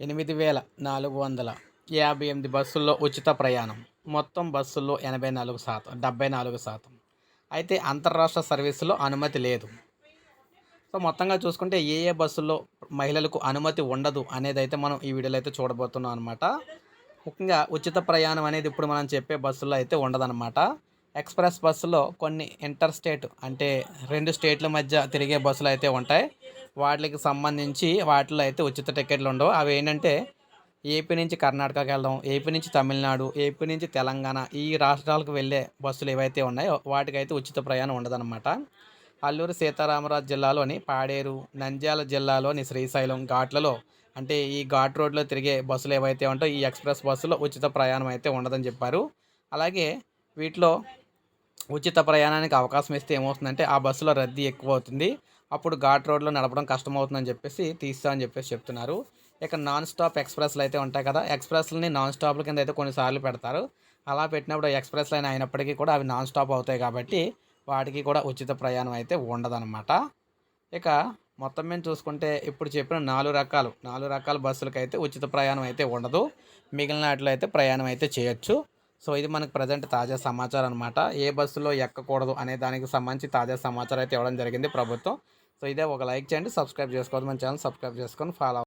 ఎనిమిది వేల నాలుగు వందల యాభై ఎనిమిది బస్సుల్లో ఉచిత ప్రయాణం. మొత్తం బస్సుల్లో ఎనభై నాలుగు శాతం డెబ్బై నాలుగు శాతం. అయితే అంతర్రాష్ట్ర సర్వీసులో అనుమతి లేదు. సో మొత్తంగా చూసుకుంటే ఏ ఏ బస్సుల్లో మహిళలకు అనుమతి ఉండదు అనేది అయితే మనం ఈ వీడియోలో అయితే చూడబోతున్నాం అనమాట ముఖ్యంగా ఉచిత ప్రయాణం అనేది ఇప్పుడు మనం చెప్పే బస్సుల్లో అయితే ఉండదన్నమాట. ఎక్స్ప్రెస్ బస్సులో కొన్ని ఇంటర్ స్టేట్ అంటే రెండు స్టేట్ల మధ్య తిరిగే బస్సులు అయితే ఉంటాయి. వాటికి సంబంధించి వాటిలో అయితే ఉచిత టికెట్లు ఉండవు. అవి ఏంటంటే ఏపీ నుంచి కర్ణాటకకి వెళ్దాం ఏపీ నుంచి తమిళనాడు ఏపీ నుంచి తెలంగాణ ఈ రాష్ట్రాలకు వెళ్ళే బస్సులు ఏవైతే ఉన్నాయో వాటికైతే ఉచిత ప్రయాణం ఉండదన్నమాట. అల్లూరు సీతారామరాజు జిల్లాలోని పాడేరు నంద్యాల జిల్లాలోని శ్రీశైలం ఘాట్లలో అంటే ఈ ఘాట్ రోడ్లో తిరిగే బస్సులు ఏవైతే ఉంటాయో ఈ ఎక్స్ప్రెస్ బస్సులో ఉచిత ప్రయాణం అయితే ఉండదని చెప్పారు. అలాగే వీటిలో ఉచిత ప్రయాణానికి అవకాశం ఇస్తే ఏమవుతుందంటే ఆ బస్సులో రద్దీ ఎక్కువ అవుతుంది. అప్పుడు ఘాట్ రోడ్లో నడపడం కష్టమవుతుందని చెప్పేసి తీస్తామని చెప్పేసి చెప్తున్నారు. ఇక నాన్ స్టాప్ ఎక్స్ప్రెస్లు అయితే ఉంటాయి కదా ఎక్స్ప్రెస్లని నాన్ స్టాప్ల కింద అయితే కొన్నిసార్లు పెడతారు. అలా పెట్టినప్పుడు ఎక్స్ప్రెస్ లైన్ అయినప్పటికీ కూడా అవి నాన్ స్టాప్ అవుతాయి కాబట్టి వాటికి కూడా ఉచిత ప్రయాణం అయితే ఉండదన్నమాట. ఇక మొత్తం మేము చూసుకుంటే ఇప్పుడు చెప్పిన నాలుగు రకాలు నాలుగు రకాల బస్సులకి అయితే ఉచిత ప్రయాణం అయితే ఉండదు. మిగిలిన వాటిలో అయితే ప్రయాణం అయితే చేయొచ్చు. సో ఇది మనకు ప్రజెంట్ తాజా సమాచారం అనమాట ఏ బస్సులో ఎక్కకూడదు అనే దానికి సంబంధించి తాజా సమాచారం అయితే ఇవ్వడం జరిగింది ప్రభుత్వం. సో ఇదే ఒక లైక్ చేయండి సబ్స్క్రైబ్ చేసుకోవద్దు. మన ఛానల్ సబ్స్క్రైబ్ చేసుకొని ఫాలో